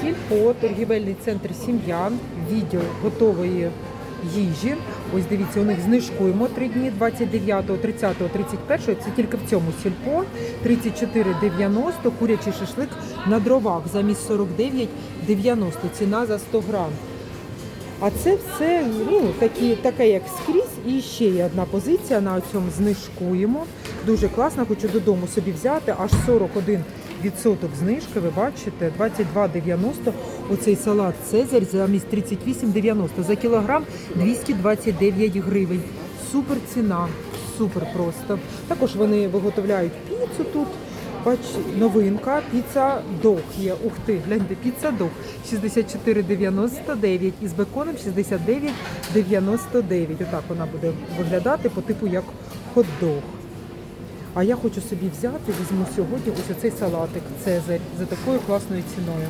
Сільпо, торгівельний центр Сім'я, відділ готової їжі. Ось дивіться, у них знижкуємо 3 дні 29, 30, 31. Це тільки в цьому сільпо. 34,90, курячий шашлик на дровах замість 49,90. Ціна за 100 грам. А це все ну, такі, таке, як скрізь. І ще є одна позиція на цьому знижкуємо. Дуже класно, хочу додому собі взяти. Аж 41% знижки, ви бачите, 22,90. Оцей салат Цезарь замість 38,90. За кілограм 229 гривень. Супер ціна, супер просто. Також вони виготовляють піцу тут. Бач, новинка, піца дог є. Ух ти, гляньте, піца дог 64,99 і з беконом 69,99. Отак вона буде виглядати по типу як хот-дог. А я хочу собі взяти, візьму сьогодні ось оцей салатик Цезарь за такою класною ціною.